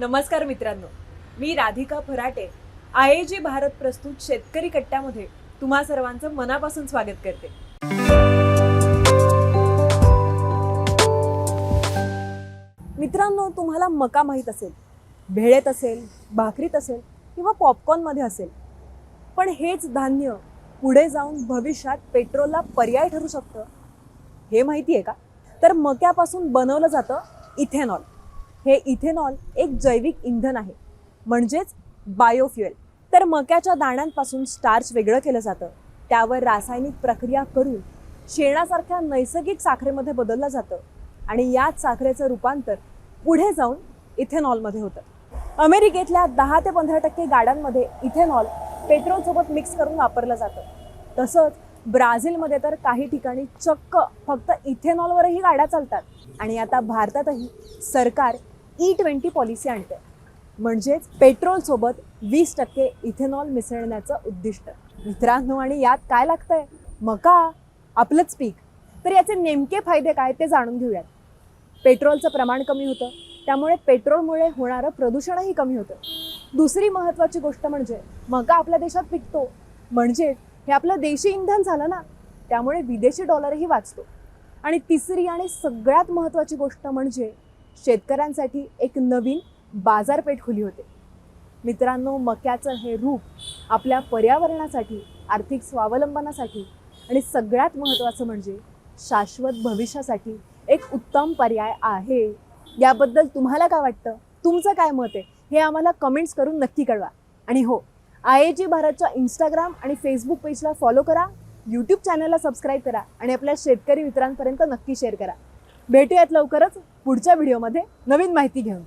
नमस्कार मित्रांनो. मी राधिका फराटे आय जी भारत प्रस्तुत शेतकरी कट्ट्यामध्ये तुम्हा सर्वांचं मनापासून स्वागत करते. मित्रांनो तुम्हाला मका माहीत असेल भेळेत असेल भाकरीत असेल किंवा पॉपकॉर्नमध्ये असेल. पण हेच धान्य पुढे जाऊन भविष्यात पेट्रोलला पर्याय ठरू शकतं हे माहिती आहे का? तर मक्यापासून बनवलं जातं इथेनॉल. हे इथेनॉल एक जैविक इंधन आहे. म्हणजेच बायोफ्युएल. तर मक्याच्या दाण्यांपासून स्टार्च वेगळं केलं जातं. त्यावर रासायनिक प्रक्रिया करून शेणासारख्या नैसर्गिक साखरेमध्ये बदललं जातं. आणि याच साखरेचं रूपांतर पुढे जाऊन इथेनॉलमध्ये होतं. अमेरिकेतल्या दहा ते पंधरा टक्के गाड्यांमध्ये इथेनॉल पेट्रोलसोबत मिक्स करून वापरलं जातं. तसंच ब्राझीलमध्ये तर काही ठिकाणी चक्क फक्त इथेनॉलवरही गाड्या चालतात. आणि आता भारतातही सरकार ई ट्वेंटी पॉलिसी आणते. म्हणजेच पेट्रोलसोबत वीस टक्के इथेनॉल मिसळण्याचं उद्दिष्ट. मित्रांनो आणि यात काय लागतंय? मका आपलंच पीक. तर याचे नेमके फायदे काय ते जाणून घेऊयात. पेट्रोलचं प्रमाण कमी होतं. त्यामुळे पेट्रोलमुळे होणारं प्रदूषणही कमी होतं. दुसरी महत्त्वाची गोष्ट म्हणजे मका आपल्या देशात पिकतो. म्हणजे हे आपलं देशी इंधन झालं ना त्यामुळे विदेशी डॉलरही वाचतो. आणि तिसरी आणि सगळ्यात महत्त्वाची गोष्ट म्हणजे शेतकऱ्यांसाठी एक नवीन बाजारपेठ खुली होते. मित्रांनो मक्याचं हे रूप आपल्या पर्यावरणासाठी आर्थिक स्वावलंबनासाठी आणि सगळ्यात महत्त्वाचं म्हणजे शाश्वत भविष्यासाठी एक उत्तम पर्याय आहे. याबद्दल तुम्हाला काय वाटतं? तुमचं काय मत आहे? हे आम्हाला कमेंट्स करून नक्की कळवा. आणि हो आय ए जी भारतच्या इंस्टाग्राम आणि फेसबुक पेजला फॉलो करा यूट्यूब चॅनलला सबस्क्राईब करा आणि आपल्या शेतकरी मित्रांपर्यंत नक्की शेअर करा. भेटूयात लवकरच पुढच्या व्हिडिओमध्ये. नवीन माहिती घेऊन.